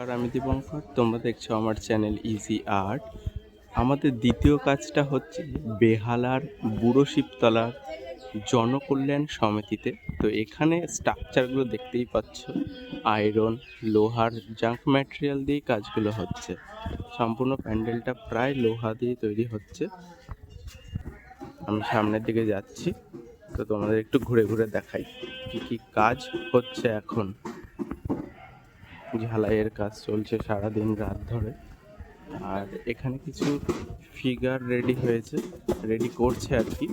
আর আমি দীপঙ্কর, তোমরা দেখছ আমার চ্যানেল ইজি আর্ট আমাদের দ্বিতীয় কাজটা হচ্ছে বেহালার বুড়ো শিবতলার জনকল্যাণ সমিতিতে। তো এখানে স্ট্রাকচারগুলো দেখতেই পাচ্ছ। আয়রন লোহার জাঙ্ক ম্যাটেরিয়াল দিয়ে কাজগুলো হচ্ছে। সম্পূর্ণ প্যান্ডেলটা প্রায় লোহা দিয়ে তৈরি হচ্ছে। আমি সামনের দিকে যাচ্ছি। তো তোমাদের একটু ঘুরে ঘুরে দেখাই কি কি কাজ হচ্ছে এখন। ঝালাইয়ের কাজ চলছে সারাদিন রাত ধরে। আর এখানে কিছু ফিগার রেডি হয়েছে রেডি করছে আর কি।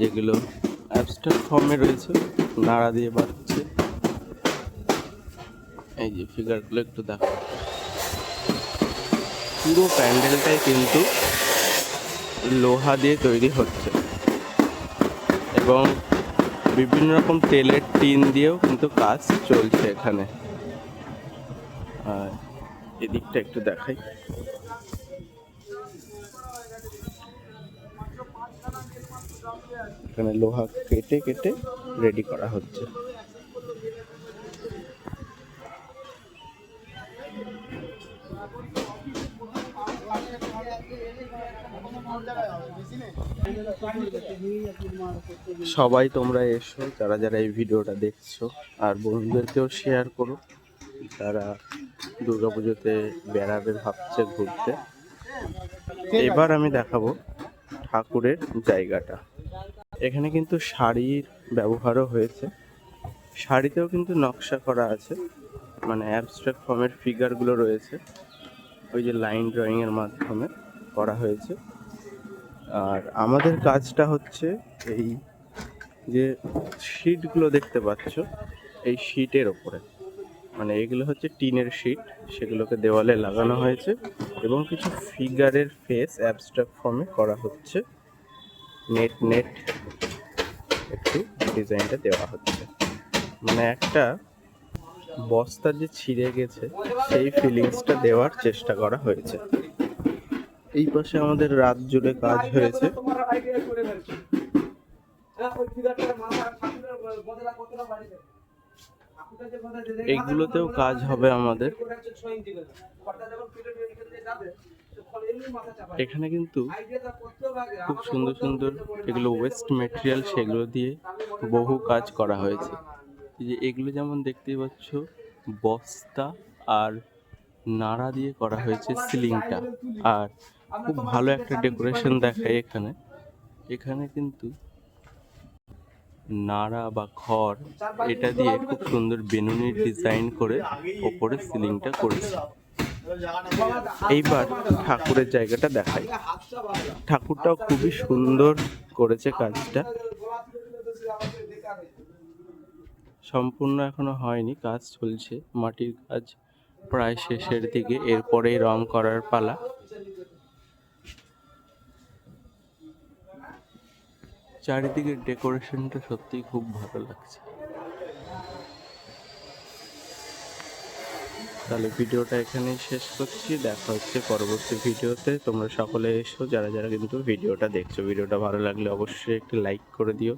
যেগুলো অ্যাবস্ট্রাক্ট ফর্মে রয়েছে, নাড়া দিয়ে বাড়ছে এই যে ফিগারগুলো একটু দেখো পুরো প্যান্ডেলটাই কিন্তু লোহা দিয়ে তৈরি হচ্ছে। এবং বিভিন্ন রকম তেলের টিন দিয়েও কিন্তু কাজ চলছে এখানে। আর এদিকটা একটু দেখাই। এখানে লোহা কেটে কেটে রেডি করা হচ্ছে। সবাই তোমরা এসো, যারা যারা এই ভিডিওটা দেখছ, আর বন্ধুদেরকেও শেয়ার করো, যারা দুর্গাপুজোতে বেড়াবে, ভাবছে ঘুরতে। এবার আমি দেখাবো ঠাকুরের জায়গাটা। এখানে কিন্তু শাড়ির ব্যবহারও হয়েছে। শাড়িতেও কিন্তু নকশা করা আছে। মানে অ্যাবস্ট্রাক্ট ফর্মের ফিগারগুলো রয়েছে। ওই যে লাইন ড্রয়িংয়ের মাধ্যমে করা হয়েছে। আর আমাদের কাজটা হচ্ছে এই যে শিটগুলো দেখতে পাচ্ছ, এই শিটের ওপরে। মানে এগুলো হচ্ছে টিনের শিট সেগুলোকে দেওয়ালে লাগানো হয়েছে এবং কিছু ফিগারের ফেস অ্যাবস্ট্রাক্ট ফর্মে করা হচ্ছে। নেট নেট একটু ডিজাইনটা দেওয়া হচ্ছে। মানে একটা বস্তা যে ছিঁড়ে গেছে, সেই ফিলিংসটা দেওয়ার চেষ্টা করা হয়েছে। এই পাশে আমাদের রাত জুড়ে কাজ হয়েছে। এইগুলোতেও কাজ হবে আমাদের। এখানে কিন্তু খুব সুন্দর সুন্দর এগুলো ওয়েস্ট মেটেরিয়াল সেগুলো দিয়ে বহু কাজ করা হয়েছে। যে এগুলো যেমন দেখতেই পাচ্ছ, বস্তা আর নাড়া দিয়ে করা হয়েছে সিলিংটা। আর খুব ভালো একটা ডেকোরেশন দেখায় এখানে। এখানে কিন্তু নাড়া বা খড় এটা দিয়ে খুব সুন্দর বেনুনির ডিজাইন করে ওপরে সিলিংটা করেছে। এইবার ঠাকুরের জায়গাটা দেখাই। ঠাকুরটাও খুবই সুন্দর করেছে কাজটা। সম্পূর্ণ এখনও হয়নি কাজ চলছে। মাটির কাজ প্রায় শেষের দিকে এরপরেই রং করার পালা। চারিদিকের ডেকোরেশনটা সত্যিই খুব ভালো লাগছে। তাহলে ভিডিওটা এখানেই শেষ করছি। দেখা হচ্ছে পরবর্তী ভিডিওতে। তোমরা সকলে এসো, যারা যারা কিন্তু ভিডিওটা দেখছ। ভিডিওটা ভালো লাগলে অবশ্যই একটি লাইক করে দিও।